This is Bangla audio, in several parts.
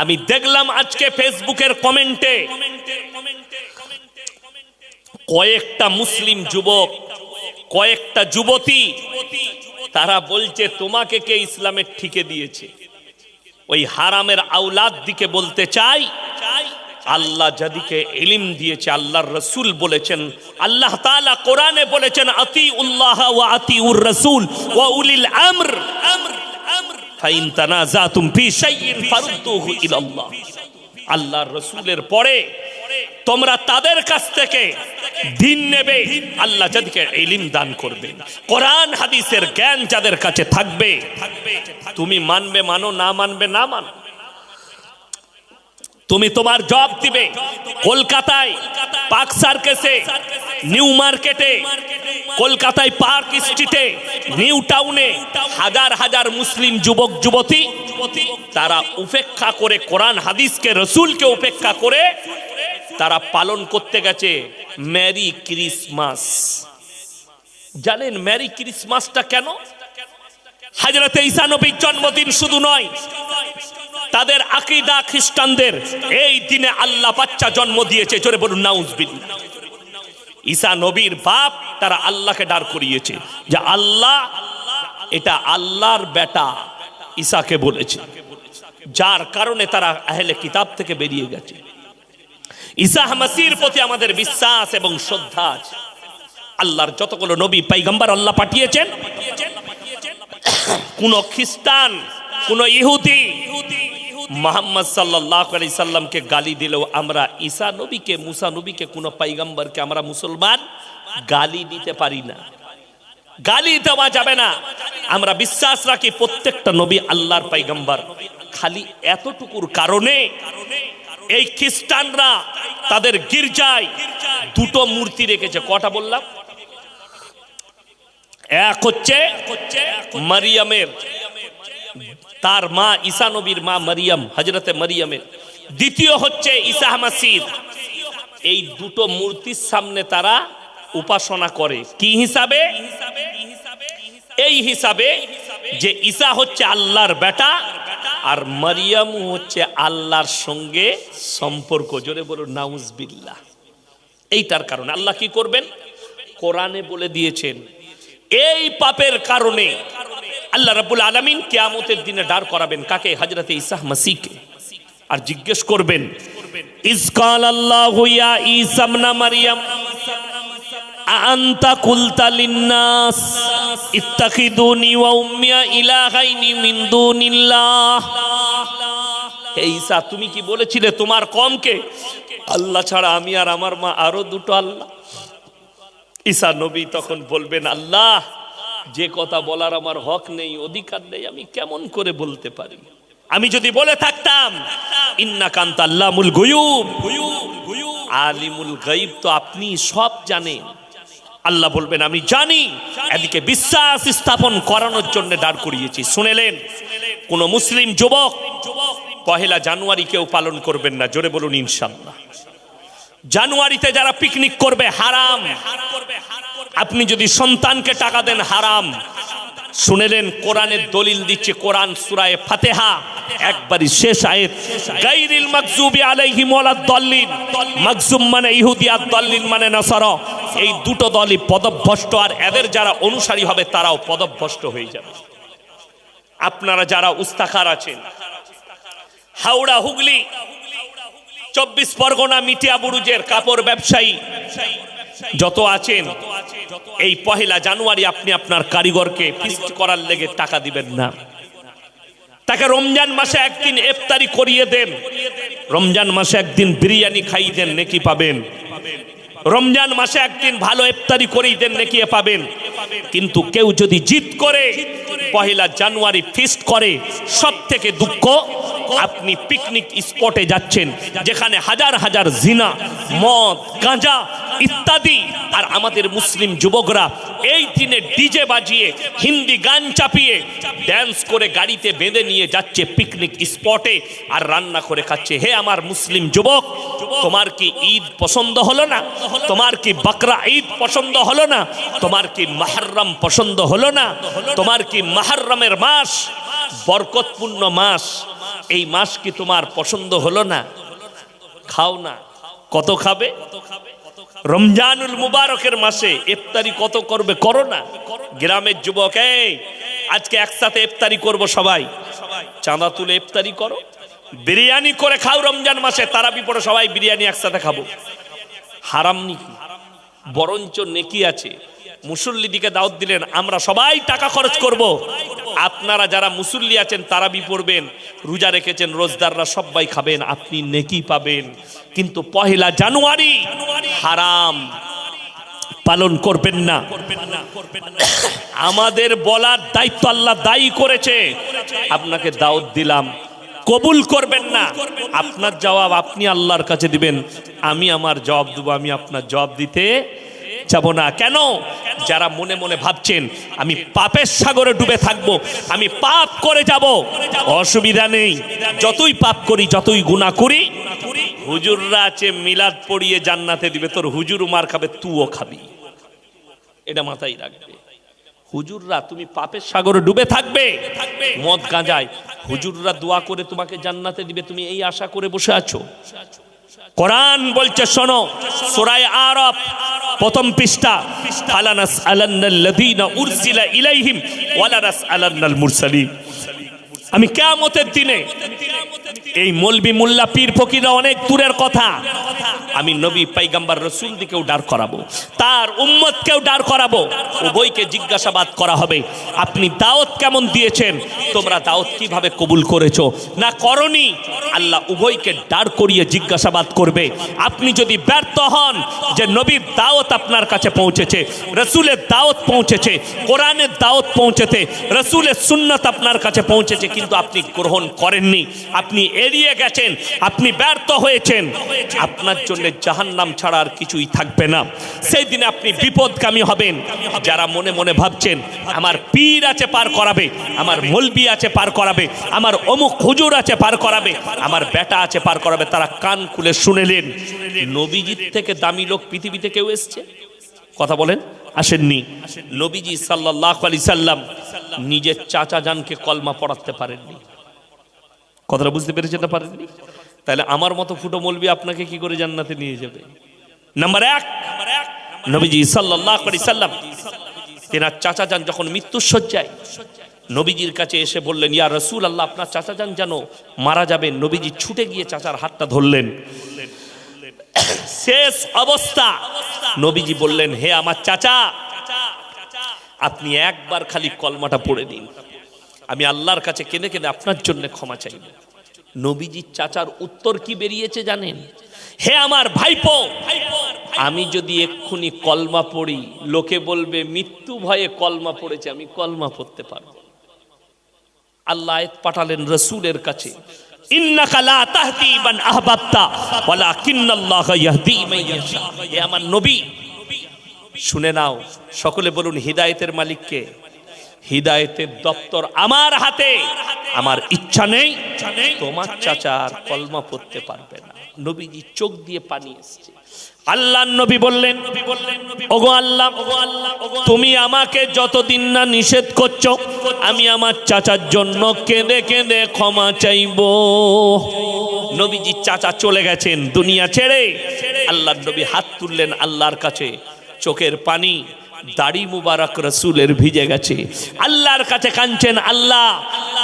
আমি দেখলাম আজকে ফেসবুকের কমেন্টে কয়েকটা মুসলিম যুবক, কয়েকটা যুবতী, তারা বলছে, তোমাকে কে ইসলামের ঠিকে দিয়েছে? ওই হারামের আউলাদ দিকে বলতে চাই। আল্লাহ যাদিকে ইলিম দিয়েছে, আল্লাহর রসুল বলেছেন, আল্লাহ কোরআনে বলেছেন আতি উল্লাহ ওয়া আতি উর রসুল ওয়া উলিল আমর আমর। ফাইন তানাজাতুম ফি শাইইন ইলাল্লাহ। আল্লাহর রসুলের পরে তোমরা তাদের কাছ থেকে দিন নেবে, আল্লাহ যাদেরকে দান করবে। কোরআন, হাদিসের জ্ঞান যাদের কাছে থাকবে, তুমি মানবে, মানো, না মানবে, না মানো। তুমি তোমার জব দিবে কলকাতায় পার্ক সার্কেসে নিউ মার্কেটে কলকাতায় পার্ক স্ট্রিটে নিউ টাউনে হাজার হাজার মুসলিম যুবক, যুবতী, তারা উপেক্ষা করে কোরআন, হাদিসকে, রসুলকে উপেক্ষা করে তারা পালন করতে গেছে ম্যারি ক্রিসমাস জানেন ম্যারি ক্রিসমাসটা কেন? হাজরতে ঈসা নবীর জন্মদিন শুধু নয়, তাদের আকিদা খ্রিস্টানদের এই দিনে আল্লাহ বাচ্চা জন্ম দিয়েছে। জোরে বলুন, নাউজবিল্লাহ। ঈসা নবীর বাপ তারা আল্লাহকে দাঁড় করিয়েছে। যে আল্লাহ, এটা আল্লাহর বেটা ঈসাকে বলেছে। যার কারণে তারা আহলে কিতাব থেকে বেরিয়ে গেছে। ঈসা মাসির প্রতি আমাদের বিশ্বাস এবং শ্রদ্ধা আছে। আল্লাহর যতগুলো নবী, পাইগম্বর আল্লাহ পাঠিয়েছেন। কোন খ্রিস্টান, কোন ইহুদি মোহাম্মদ সাল্লাহ আলি সাল্লামকে গালি দিলেও আমরা ঈসা নবীকে, মুসা নবীকে, কোন পাইগম্বরকে আমরা মুসলমান গালি দিতে পারি না। গালি দেওয়া যাবে না। আমরা বিশ্বাস রাখি প্রত্যেকটা নবী আল্লাহর পাইগম্বর খালি এতটুকুর কারণে এই খ্রিস্টানরা তাদের গির্জায় দুটো মূর্তি রেখেছে। কটা বললাম? এক হচ্ছে মারিয়ামের তার মা ঈসা নবীর মা মারিয়াম হজরতে মারিয়ামের। দ্বিতীয় হচ্ছে ঈসা মাসিদ এই দুটো মূর্তির সামনে তারা উপাসনা করে। কি হিসাবে? এই হিসাবে যে ঈসা হচ্ছে আল্লাহর বেটা আর মারিয়াম হচ্ছে আল্লাহর সঙ্গে সম্পর্ক। জোরে বলুন, নাউজবিল্লাহ। এইটার কারণে আল্লাহ কি করবেন? কোরআনে বলে দিয়েছেন, এই পাপের কারণে আল্লাহ রাব্বুল আলামিন কিয়ামতের দিনে দাঁড় করাবেন কাকে? হযরতে ঈসা মাসিহকে। আর জিজ্ঞেস করবেন ইসকাল আল্লাহু ইয়া ঈসা ইবনে মারইয়াম আনতা কুলতা লিন্নাস? ইত্তাখিদুনি ওয়া উম্মিয়া ইলাহাইনি মিন দুনিল্লাহ? হে ঈসা, তুমি কি বলেছিলে তোমার কমকে? আল্লাহ ছাড়া আমি আর আমার মা আরও দুটো আল্লাহ। ঈসা নবী তখন বলবেন, আল্লাহ যে কথা বলার আমার হক নেই, অধিকার নেই, আমি কেমন করে বলতে পারি? আমি যদি বলে থাকতাম, ইন্না কান্ত আল্লামুল গয়ুব। আলিমুল গাইব তো আপনি সব জানেন। আল্লাহ বলবেন, আমি জানি। এদিকে বিশ্বাস স্থাপন করানোর জন্য দাঁড় করিয়েছি। শুনেলেন? কোন মুসলিম যুবক পহেলা জানুয়ারি কেউ পালন করবেন না। জোরে বলুন, ইনশাল্লাহ। জানুয়ারিতে যারা পিকনিক করবে হারাম হারাম। আপনি যদি সন্তানকে টাকা দেন হারাম। শুনেলেন কোরআনের দলিল দিচ্ছে, কোরআন সুরায়ে ফাতেহা। একবারই শেষ আয়েত। গাইরিল মাগজুবি আলাইহিম ওয়ালাদ-দাল্লিন মাগজুম মানে ইহুদি আর দাল্লিন মানে নাসারা। এই দুটো দলই পদভ্রষ্ট, আর এদের যারা অনুসারী হবে, তারাও পদভ্রষ্ট হয়ে যাবে। আপনারা যারা উস্তাখার আছেন, হাওড়া হুগলি, চব্বিশ পরগনা মিটিয়া বুরুজের কাপড় ব্যবসায়ী যত আছেন, এই পহেলা জানুয়ারি আপনি আপনার কারিগরকে করার লেগে টাকা দিবেন না। তাকে রমজান মাসে একদিন ইফতারি করিয়ে দেন। রমজান মাসে একদিন বিরিয়ানি খাইয়ে দেন, নাকি পাবেন। রমজান মাসে একদিন ভালো ইফতারি করেই দেন, নাকি পাবেন। কিন্তু কেউ যদি জিত করে, পহেলা জানুয়ারি ফিস্ট করে সব থেকে দুঃখ, আপনি পিকনিক স্পটে যাচ্ছেন, যেখানে হাজার হাজার জিনা, মদ, গাঁজা ইত্যাদি। আর আমাদের মুসলিম যুবকরা এই দিনে ডিজে বাজিয়ে, হিন্দি গান চাপিয়ে ড্যান্স করে গাড়িতে বেঁধে নিয়ে যাচ্ছে পিকনিক স্পটে আর রান্না করে খাচ্ছে। হে আমার মুসলিম যুবক, তোমার কি ঈদ পছন্দ হলো না? তোমার কি বকরা ঈদ পছন্দ হলো না? তোমার কি মাহরম পছন্দ হলো না? তোমার কি মাহরমের মাস, বরকতপূর্ণ মাস, এই মাস কি তোমার পছন্দ হলো না? খাও না। কত খাবে? রমজানুল মুবারকের মাসে ইফতারি কত করবে? করো না। গ্রামের যুবক, এই, আজকে একসাথে ইফতারি করব সবাই। চাঁদা তুলে ইফতারি করো। বিরিয়ানি করে খাও রমজান মাসে তারা বিপড়ে সবাই বিরিয়ানি একসাথে খাব। হারাম নেকি? বরঞ্চ নেকি আছে। মুসল্লিদিকে দাওয়াত দিলেন, আমরা সবাই টাকা খরচ করব। আপনারা যারা মুসল্লি আছেন তারাবি পড়বেন। রোজা রেখেছেন, রোজদাররা সবাই খাবেন, আপনি নেকি পাবেন। কিন্তু পহেলা জানুয়ারি হারাম। পালন করবেন না। আমাদের বলার দায়িত্ব আল্লাহ দায়ী করেছে। আপনাকে দাওয়াত দিলাম। কবুল করবেন না। আপনার জবাব আপনি আল্লাহর কাছে দিবেন। আমি আমার জবাব দেবো, আমি আপনার জবাব দিতে যাব না। কেন? যারা মনে মনে ভাবছেন, আমি পাপের সাগরে ডুবে থাকব, আমি পাপ করে যাব। অসুবিধা নেই। যতই পাপ করি, যতই গুণা করি, হুজুররা আছে মিলাদ পড়িয়ে জান্নাতে দিবে, তোর হুজুর মার খাবে তুও খাবি। এটা মাথায় রাখবে। হুজুররা, তুমি পাপের সাগরে ডুবে থাকবে, মদ গাঁজায়। হুজুররা দোয়া করে তোমাকে জান্নাতে দিবে, তুমি এই আশা করে বসে আছো? কোরআন বলছে, শোনো, সুরায় আরব প্রথম পৃষ্ঠা আলানাস আলান্নাল্লাযীনা উরসিলা ইলাইহিম ওয়ালানাস আলান্নাল মুরসালিন। আমি কিয়ামতের দিনে এই মলবি মোল্লা পীর ফকিরা অনেক দূরের কথা। আমি নবী পাইগাম্বার রসুল দিকেও ডার করাবো। তার উম্মতকেও ডার করাবো। উভয়কে জিজ্ঞাসাবাদ করা হবে। আপনি দাওয়াত কেমন দিয়েছেন? তোমরা দাওয়াত কীভাবে কবুল করেছ? না করনি? আল্লাহ উভয়কে ডার করিয়ে জিজ্ঞাসাবাদ করবে। আপনি যদি ব্যর্থ হন যে নবীর দাওয়াত আপনার কাছে পৌঁছেছে, রসুলের দাওয়াত পৌঁছেছে, কোরআনের দাওয়াত পৌঁছেছে, রসুলের সুন্নত আপনার কাছে পৌঁছেছে, কিন্তু আপনি গ্রহণ করেননি। আপনি এড়িয়ে গেছেন, আপনি ব্যর্থ হয়েছেন। আপনার জন্য জাহান্নাম ছাড়া আর কিছুই থাকবে না। সেই দিনে আপনি বিপদগামী হবেন। যারা মনে মনে ভাবছেন, আমার পীর আছে পার করাবে, আমার মলবি আছে পার করাবে, আমার অমুক হুজুর আছে পার করাবে, আমার বেটা আছে পার করাবে, তারা কান খুলে শুনেলেন। নবীজির থেকে দামি লোক পৃথিবীতে কেউ এসছে? কথা বলেন, আসেননি। নবীজি সাল্লাহ আলি সাল্লাম নিজের চাচা জানকে কলমা পড়াতে পারেননি। কথাটা বুঝতে পেরেছেন না পারেননি? তাহলে আমার মতো ফুটো মলবি আপনাকে কি করে জান্নাতে নিয়ে যাবে? নাম্বার এক, নবীজি সাল্লাহ সাল্লাম, তেনার চাচা যান যখন মৃত্যুর শয্যায় নবীজির কাছে এসে বললেন, ইয়া রসুল আল্লাহ আপনার চাচা যান যেন মারা যাবেন। নবীজি ছুটে গিয়ে চাচার হাতটা ধরলেন। শেষ অবস্থা। নবীজি বললেন, হে আমার চাচা, আপনি একবার খালি কলমাটা পড়ে নিন। আমি আল্লাহর কাছে কেঁদে কেঁদে আপনার জন্য ক্ষমা চাইব নবীজির চাচার উত্তর কি বেরিয়েছে জানেন? হে আমার ভাইপো, আমি যদি এক্ষুনি কলমা পড়ি, লোকে বলবে, মৃত্যু ভয়ে কলমা পড়েছে, আমি কলমা পড়তে পারব। আল্লাহ পাঠালেন রসুলের কাছে আমার নবী, শুনে নাও, সকলে বলুন, হিদায়েতের মালিককে হিদায়েতের দপ্তর আমার হাতে। আমার ইচ্ছা নেই। তোমার চাচার কলমা পড়তে পারবে না। নবীজি চোখ দিয়ে পানি এসছে। আল্লাহ নবী বললেন ওগো আল্লাহ তুমি আমাকে যতদিন না নিষেধ করছ আমি আমার চাচার জন্য কেঁদে কেঁদে ক্ষমা চাইব। নবীজি চাচা চলে গেছেন দুনিয়া ছেড়ে। আল্লাহ নবী হাত তুললেন আল্লাহর কাছে। চোখের পানি দাড়ি মুবারক রসুলের ভিজে গেছে। আল্লাহর কাছে কাঁদছেন, আল্লাহ,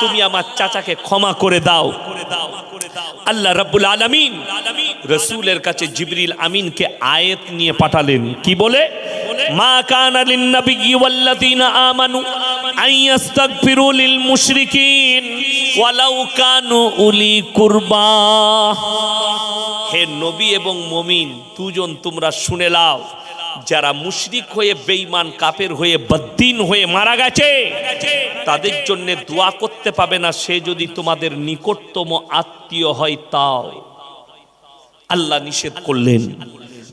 তুমি আমার চাচাকে ক্ষমা করে দাও। আল্লাহ রাব্বুল আলামিন রসুলের কাছে জিবরিল আমিনকে আয়াত নিয়ে পাঠালেন। কি বলে? মা কানা লিন নাবিয়্যি আমানু ইস্তাগফিরু লিল মুশরিকিন ওয়ালাউ কানু উলি কুরবা। হে নবী এবং মমিন, দুজন তোমরা শুনে লাও যারা মুশরিক হয়ে, বেঈমান কাপের হয়ে, বদ্দিন হয়ে মারা গেছে, তাদের জন্য দোয়া করতে পাবে না, সে যদি তোমাদের নিকটতম আত্মীয় হয় তাও আল্লাহ নিষেধ করলেন।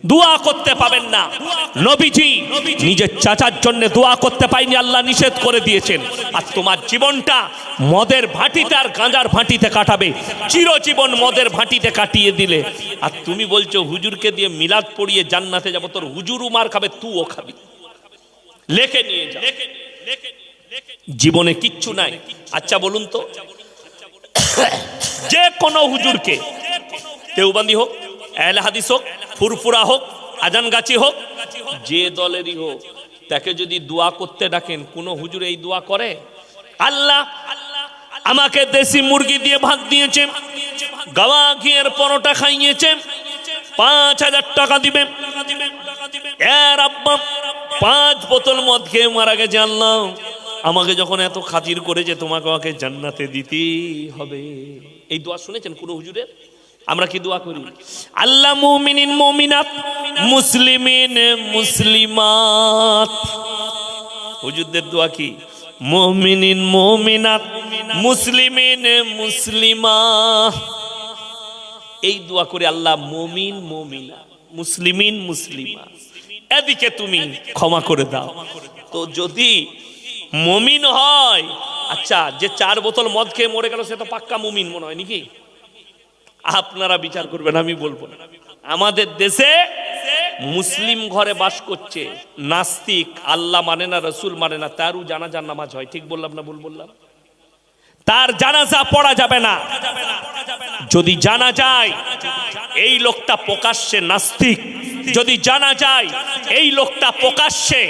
দোয়া করতে পাবেন না। নবীজি নিজের চাচার জন্য দোয়া করতে পাইনি আল্লাহ নিষেধ করে দিয়েছেন। আর তোমার জীবনটা মদের ভাটিতে আর গাঁজার ভাটিতে কাটাবে। চিরজীবন মদের ভাটিতে কাটিয়ে দিলে। আর তুমি বলছো হুজুরকে দিয়ে মিলাদ পড়িয়ে জান্নাতে যাব তোর হুজুর উমার খাবে তুও খাবি। লেখে নিয়ে যা। জীবনে কিচ্ছু নাই। আচ্ছা বলুন তো। যে কোনো হুজুরকে দেওবন্দি হোক এহলে হাদিস হোক ফুরফুরা হোক আজানগাছি হোক যে দলেরই হোক তাকে যদি দোয়া করতে ডাকেন কোনো হুজুর এই দোয়া করে? আল্লাহ আমাকে দেশি মুরগি দিয়ে ভাত দিয়েছে গাওয়া ঘিয়ের পরোটা খাইয়েছে পাঁচ হাজার টাকা দিবে। এর আব্বা পাঁচ বোতল মদ খেয়ে মারা গেছে আল্লাহ। আমাকে যখন এত খাতির করেছে তোমাকে আমাকে জান্নাতে দিতেই হবে। এই দোয়া শুনেছেন কোনো হুজুরের? আমরা কি দোয়া করি? আল্লাহ মুমিনিন, মুমিনাত, মুসলিমিন, মুসলিমাত। হুজুরদের দোয়া কি? মুমিনিন, মুমিনাত, মুসলিমিন, মুসলিমা। এই দোয়া করে আল্লাহ মুমিন, মুমিনা, মুসলিমিন, মুসলিমা। এদিকে তুমি ক্ষমা করে দাও। তো যদি মমিন হয় আচ্ছা যে চার বোতল মদ খেয়ে মরে গেল, সে তো পাক্কা মুমিন মনে হয় নাকি? আপনারা বিচার করবেন, আমি বলব আমাদের দেশে মুসলিম ঘরে বাস করছে, নাস্তিক, আল্লাহ মানে না, রসুল মানে না, তারও জানাজার নামাজ হয়। ঠিক বললাম না ভুল বললাম? তার জানাজা পড়া যাবে না। যদি জানা যায়, এই লোকটা প্রকাশ্যে নাস্তিক। যদি জানা যায়, এই লোকটা প্রকাশ্যে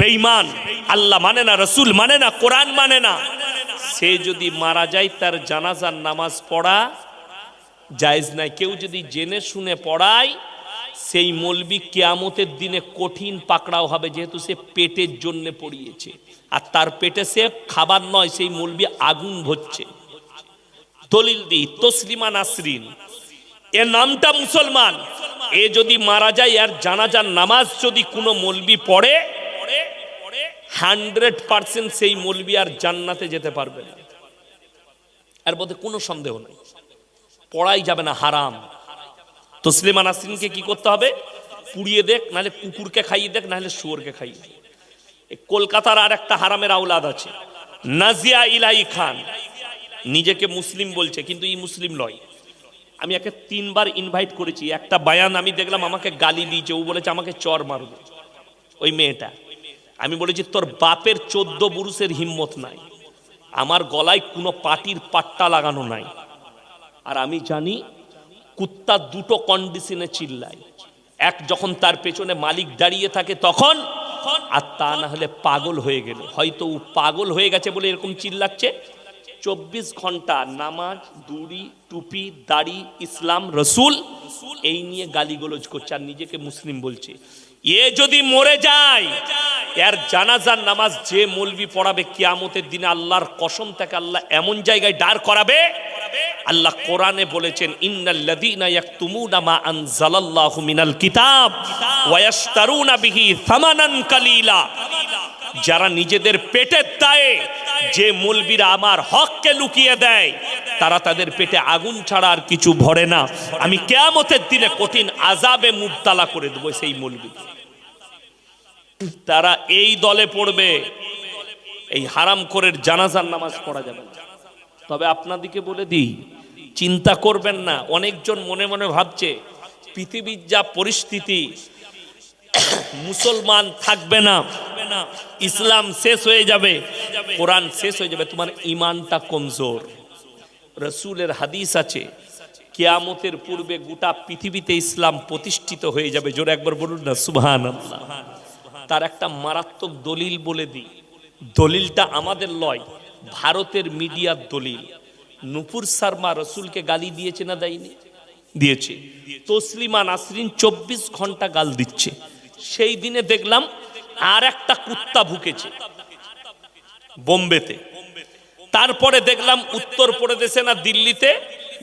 বেঈমান। আল্লাহ মানে না, রসুল মানে না, কোরআন মানে না। সে যদি মারা যায়, তার জানাজার নামাজ পড়া জায়েজ নাই। কেউ যদি জেনে শুনে পড়ায়, সেই মলবি কেয়ামতের দিনে কঠিন পাকড়াও হবে, যেহেতু সে পেটের জন্য পড়িয়েছে। আর তার পেটে সে খাবার নয়, সেই মলবি আগুন ভরছে দলিল দি তসলিমা নাসরিন, এ নামটা মুসলমান। এ যদি মারা যায়, আর জানাজার নামাজ যদি কোনো মলবি পড়ে, হান্ড্রেড পার্সেন্ট সেই মলবি আর জান্নাতে যেতে পারবে না। এর মধ্যে কোনো সন্দেহ নেই। পড়াই যাবে না, হারাম। তসলিমা নাসরিনকে কি করতে হবে? পুড়িয়ে দেখ, নাহলে কুকুরকে খাইয়ে দেখ, নাহলে শুয়োরকে খাইয়ে দেখ। কলকাতার আর একটা হারামের আউলাদ আছে, নাজিয়া ইলাই খান। নিজেকে মুসলিম বলছে, কিন্তু এই মুসলিম নয়। আমি একে তিনবার ইনভাইট করেছি, একটা বায়ান আমি দেখলাম আমাকে গালি দিয়েছে, ও বলেছে আমাকে চর মারবে। ওই মেয়েটা। আমি বলেছি, তোর বাপের চোদ্দ পুরুষের হিম্মত নাই। আমার গলায় কোনো পাটির পাট্টা লাগানো নাই। আর আমি জানি কুত্তা দুটো কন্ডিশনে চিল্লায়। এক যখন তার পেছনে মালিক দাঁড়িয়ে থাকে তখন আর তা না হলে পাগল হয়ে গেল। হয়তো ও পাগল হয়ে গেছে বলে এরকম চিল্লাচ্ছে। চব্বিশ ঘণ্টা নামাজ, দুড়ি, টুপি, দাড়ি, ইসলাম, রসুল, এই নিয়ে গালিগোলজ করছে। আর নিজেকে মুসলিম বলছে। এ যদি মরে যায়, এর জানাজার নামাজ যে মলবি পড়াবে, কিয়ামতের দিনে আল্লাহর কসম থেকে আল্লাহ এমন জায়গায় দাঁড় করাবে আল্লাহ কোরআনে বলেছেন, ইন্নাল্লাযীনা ইয়াকতুমুনা মা আনজালাল্লাহু মিনাল কিতাব ওয়া ইয়াশতারুনা বিহি থামানান কালীলা। যারা নিজেদের পেটের দায়ে যে মলবিরা আমার হককে লুকিয়ে দেয়, তারা তাদের পেটে আগুন ছাড়া আর কিছু ভরে না। আমি কেয়ামতের দিনে কঠিন আজাবে মুবতালা করে দেবো সেই মলবি। তারা এই দলে পড়বে, এই হারাম করের জানাজার নামাজ পড়া যাবে তবে আপনাদিকে বলে দিই চিন্তা করবেন না। অনেকজন মনে মনে ভাবছে, পৃথিবীর যা পরিস্থিতি, মুসলমান থাকবে না, ইসলাম শেষ হয়ে যাবে, কোরআন শেষ হয়ে যাবে, তোমার ইমানটা কমজোর। রসুলের হাদিস আছে, কেয়ামতের পূর্বে গোটা পৃথিবীতে ইসলাম প্রতিষ্ঠিত হয়ে যাবে। জোরে একবার বলুন না সুহান তার একটা মারাত্মক দলিল বলে দিই। দলিলটা আমাদের লয়, ভারতের মিডিয়ার দলিল। নুপুর শর্মা রসুলকে গালি দিয়েছে না দেয়নি? দিয়েছে। তসলিমা নাসরিন চব্বিশ ঘণ্টা গাল দিচ্ছে। সেই দিনে দেখলাম আর একটা কুত্তা ভুকেছে। বোম্বেতে। তারপরে দেখলাম উত্তর প্রদেশে না দিল্লিতে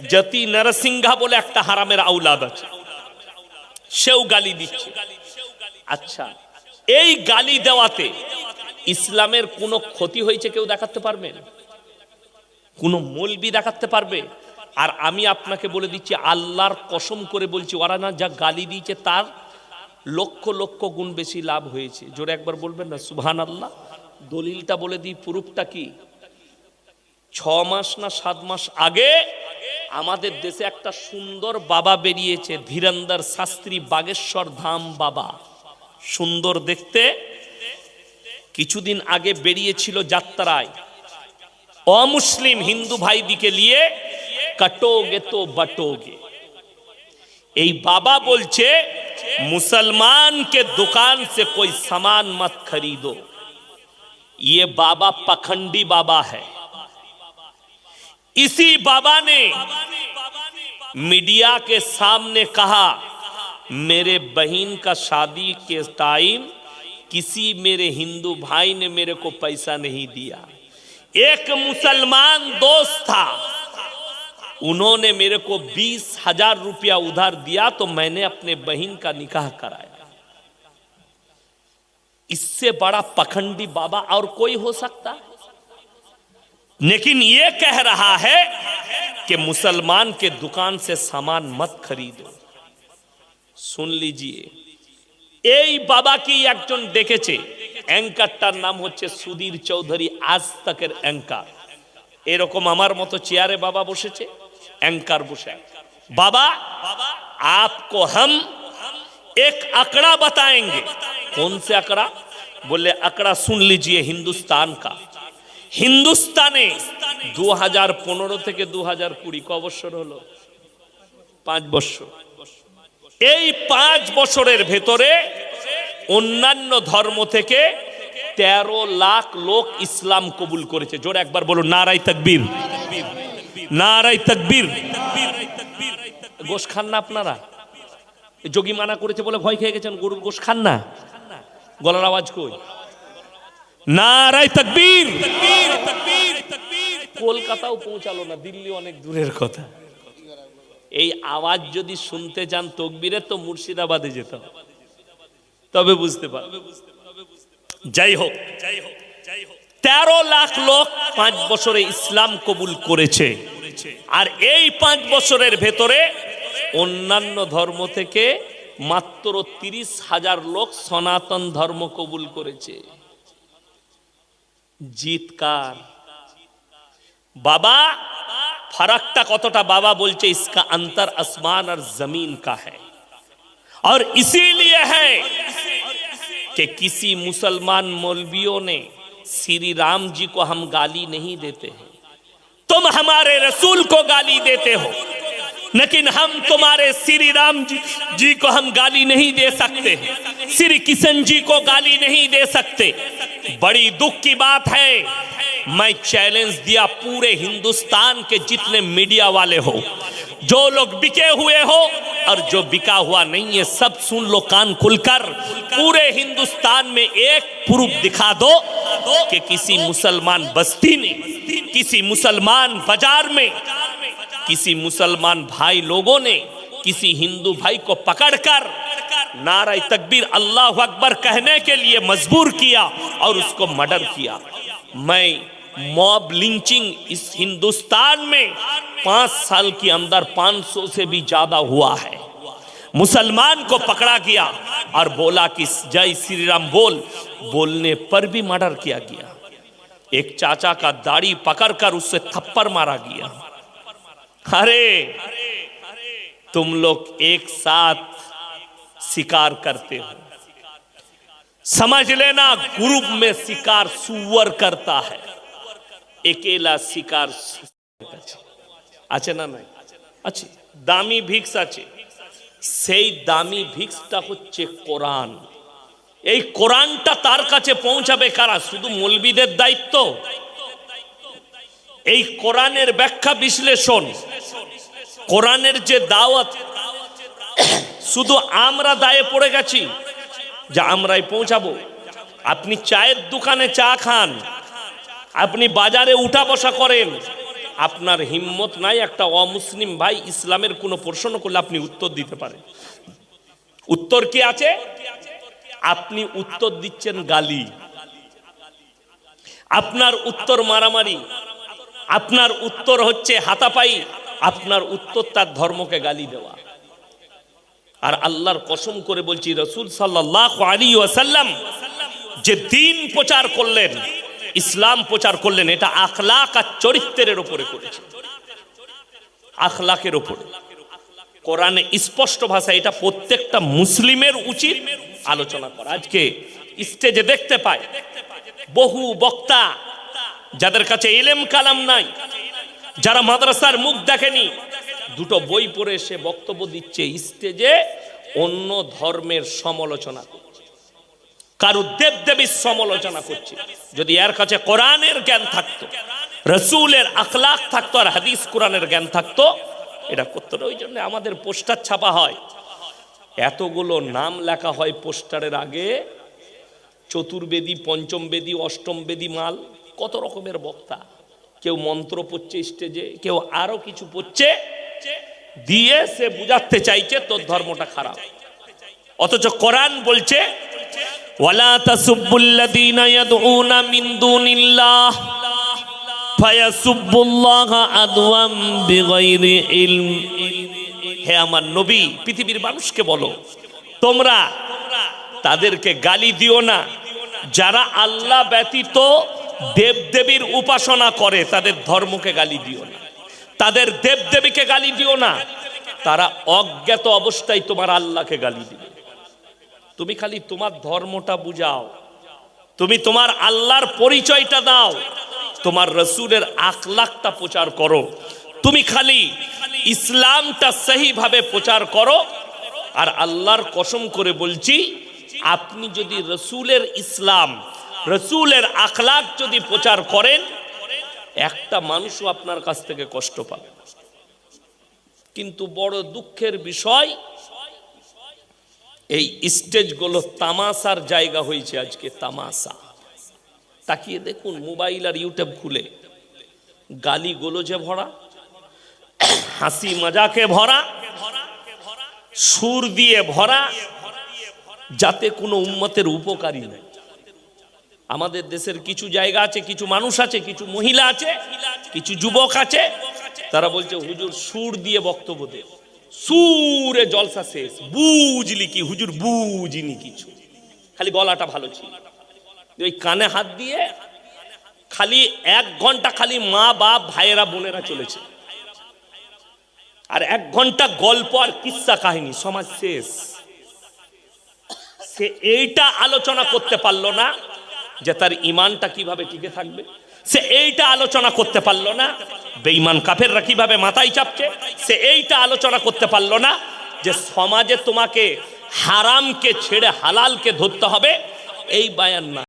জাতি নরসিংহা বলে একটা হারামের আউলাদ আছে। সেও গালি দিচ্ছে। আচ্ছা এই গালি দেওয়াতে ইসলামের কোনো ক্ষতি হয়েছে কেউ দেখাতে পারবেন? কোনো মলবি দেখাতে পারবে? আর আমি আপনাকে বলে দিচ্ছি, আল্লাহর কসম করে বলছি, ওরা না যা গালি দিয়েছে তার লক্ষ লক্ষ গুণ বেশি লাভ হয়েছে। জোরে একবার বলবেন না সুবহান আল্লাহ দলিলটা বলে দিই, প্রুফটা কি? ছ মাস না সাত মাস আগে আমাদের দেশে একটা সুন্দর বাবা বেরিয়েছে, ধীরেন্দার শাস্ত্রী বাগেশ্বর ধাম বাবা। সুন্দর দেখতে। কিছুদিন আগে বেরিয়েছিল যাত্রায়। अमुस्लिम हिंदू भाई दी के लिए कटोगे तो बटोगे। यही बाबा बोलचे मुसलमान के दुकान से कोई सामान मत खरीदो। ये बाबा पखंडी बाबा है। इसी बाबा ने मीडिया के सामने कहा, मेरे बहन का शादी के टाइम किसी मेरे हिंदू भाई ने मेरे को पैसा नहीं दिया। एक मुसलमान दोस्त था उन्होंने मेरे को बीस हजार रुपया उधार दिया तो मैंने अपने बहन का निकाह कराया इससे बड़ा पखंडी बाबा और कोई हो सकता है लेकिन ये कह रहा है कि मुसलमान के दुकान से सामान मत खरीदो শুন লিজিয়ে এই বাবাকেই একজন ডেকেছে অ্যাঙ্কারটার নাম হচ্ছে সুধীর চৌধুরী আজ তাকের অ্যাঙ্কার। এরকম আমার মতো চেয়ারে বাবা বসেছে, অ্যাঙ্কার বসে বাবা, আপকো হাম এক আঁকড়া বাতায়েঙ্গে। কোন সে আঁকড়া? বললে, আঁকড়া শুন লিজিয়ে হিন্দুস্তান কা। হিন্দুস্তানে দু হাজার পনেরো থেকে দু হাজার কুড়ি, ক বছর হলো? পাঁচ বছর। এই পাঁচ বছরের ভেতরে অন্যান্য ধর্ম থেকে তেরো লাখ লোক ইসলাম কবুল করেছে। জোর একবার বলুন নারাই তকবীর। নারাই তকবীর। গোশ খান না আপনারা? যোগী মানা করেছে বলে ভয় খেয়ে গেছেন, গরুর গোশ খান না? গলার আওয়াজ কই? নারাই তকবীর। কলকাতাও পৌঁছালো না, দিল্লি অনেক দূরের কথা। এই আওয়াজ যদি শুনতে চান, তকবীরে তো মুর্শিদাবাদে যেতে হবে। তবে বুঝতে পারবে যাই হোক যাই হোক যাই হোক তেরো লাখ লোক পাঁচ বছরে ইসলাম কবুল করেছে আর এই পাঁচ বছরের ভেতরে অন্যান্য ধর্ম থেকে মাত্র তিরিশ হাজার লোক সনাতন ধর্ম কবুল করেছে জিতকার বাবা फर्क কতটা বাবা বলছে इसका अंतर आसमान और जमीन का है और इसीलिए है कि किसी मुसलमान मौलवियों ने श्री राम जी को हम गाली नहीं देते हैं। तुम हमारे रसूल को गाली देते हो लेकिन हम तुम्हारे श्री राम जी, जी को हम गाली नहीं दे सकते श्री किशन जी को गाली नहीं दे सकते। बड़ी दुख की बात है मैं चैलेंज दिया पूरे हिंदुस्तान के जितने मीडिया वाले हो जो लोग बिके हुए हो और जो बिका हुआ नहीं है, सब सुन लो कान खुलकर। पूरे हिंदुस्तान में एक प्रूफ दिखा दो कि किसी मुसलमान बस्ती ने, किसी मुसलमान बाज़ार में, किसी मुसलमान भाई लोगों ने, किसी हिंदू भाई को पकड़कर नारा तकबीर अल्लाह अकबर कहने के लिए मजबूर किया और उसको मर्डर किया। मैं मॉब लिंचिंग इस हिंदुस्तान में पाँच साल के अंदर 500 से भी ज़्यादा हुआ है। मुसलमान को पकड़ा गया और बोला कि जय श्री राम बोल। बोलने पर भी मर्डर किया गया। एक चाचा का दाढ़ी पकड़कर उससे थप्पड़ मारा गया। अरे, तुम लोग एक साथ शिकार करते हो। समझ लेना, ग्रुप में शिकार सुअर करता है। একেলা শিকার আছে। না নাই? আছে। দামি ভিক্স আছে। সেই দামি ভিক্সটা হচ্ছে কোরআন। এই কোরআনটা তার কাছে পৌঁছাবে কারা? শুধু মলবিদের দায়িত্ব? এই কোরআনের ব্যাখ্যা বিশ্লেষণ। কোরআনের যে দাওয়াত, শুধু আমরা দায়ে পড়ে গেছি যে আমরাই পৌঁছাবো। আপনি চায়ের দোকানে চা খান। আপনি বাজারে উঠা বসা করেন। আপনার হিম্মত নাই একটা অমুসলিম ভাই ইসলামের কোনো প্রশ্ন করলে আপনি উত্তর দিতে পারেন। উত্তর কি আছে? আপনি উত্তর দিচ্ছেন গালি। আপনার উত্তর মারামারি। আপনার উত্তর হচ্ছে হাতাপাই। আপনার উত্তর তার ধর্মকে গালি দেওয়া। আর আল্লাহর কসম করে বলছি, রসুল সাল্লাহ আলী ওয়াসাল্লাম যে দিন প্রচার করলেন ইসলাম প্রচার করলেন, এটা আখলাক আর চরিত্রের ওপরে করেছে। আখলাকের ওপরে কোরআনে স্পষ্ট ভাষা, এটা প্রত্যেকটা মুসলিমের উচিত আলোচনা করা। আজকে স্টেজে দেখতে পায় বহু বক্তা যাদের কাছে এলেম কালাম নাই, যারা মাদ্রাসার মুখ দেখেনি, দুটো বই পড়ে সে বক্তব্য দিচ্ছে স্টেজে অন্য ধর্মের সমালোচনা কারও দেব দেবীর সমালোচনা করছে। যদি এর কাছে কোরআনের জ্ঞান থাকতো, রসুলের আখলাক থাকতো আর হাদিস কোরআনের জ্ঞান থাকতো, এটা করতো না। ওই জন্য আমাদের পোস্টার ছাপা হয়। এতগুলো নাম লেখা হয় পোস্টারের আগে। চতুর্বেদী পঞ্চম বেদী অষ্টম বেদী মাল, কত রকমের বক্তা। কেউ মন্ত্র পড়ছে স্টেজে, কেউ আরও কিছু পড়ছে। দিয়ে সে বুঝাতে চাইছে তোর ধর্মটা খারাপ। অথচ কোরআন বলছে ওয়ালা তাসুব্বুল্লাযীনা ইয়াদউনা মিন দুনিল্লাহ ফায়াসুব্বুল্লাহ আদওয়াম বিগাইরি ইলম। হে আমার নবী, পৃথিবীর মানুষকে বলো, তোমরা তাদেরকে গালি দিও না। যারা আল্লাহ ব্যতীত দেবদেবীর উপাসনা করে, তাদের ধর্মকে গালি দিও না। তাদের দেবদেবীকে গালি দিও না। তারা অজ্ঞাত অবস্থায় তোমার আল্লাহকে গালি দিবে। তুমি খালি তোমার ধর্মটা বুঝাও। তুমি তোমার আল্লাহর পরিচয়টা দাও। তোমার রসুলের আখলাকটা প্রচার করো। তুমি খালি ইসলামটা সহিভাবে প্রচার করো। আর আল্লাহর কসম করে বলছি, আপনি যদি রসুলের ইসলাম, রসুলের আখলাক যদি প্রচার করেন, একটা মানুষও আপনার কাছ থেকে কষ্ট পাবে। কিন্তু বড় দুঃখের বিষয় এই স্টেজগুলো তামাশার জায়গা হয়েছে আজকে তামাশা। তাকিয়ে দেখুন, মোবাইল আর ইউটিউব খুলে। গালি গোলজে ভরা, হাসি মজাকে ভরা, সুর দিয়ে ভরা, যাতে কোনো উম্মতের উপকারী নেই। আমাদের দেশের কিছু জায়গা আছে, কিছু মানুষ আছে, কিছু মহিলা আছে, কিছু যুবক আছে, তারা বলছে, হুজুর, সুর দিয়ে বক্তব্য দে। সুরে জলসা শেষ। বুঝলি কি? হুজুর বুঝিনি কিছু। খালি গলাটা ভালো ছিল। ওই কানে হাত দিয়ে খালি এক ঘণ্টা খালি মা, বাপ, ভাইয়েরা, বোনেরা চলেছে। আর এক ঘণ্টা গল্প আর কিস্সা কাহিনী, সমাজ শেষ। সে এইটা আলোচনা করতে পারল না যে তার ইমানটা কীভাবে টিকে থাকবে। সে এইটা আলোচনা করতে পারল না। বেঈমান কাফেররা কীভাবে মাথায় চাপছে? সে এইটা আলোচনা করতে পারল না যে সমাজে তোমাকে হারামকে ছেড়ে হালালকে ধরতে হবে। এই বায়ান না।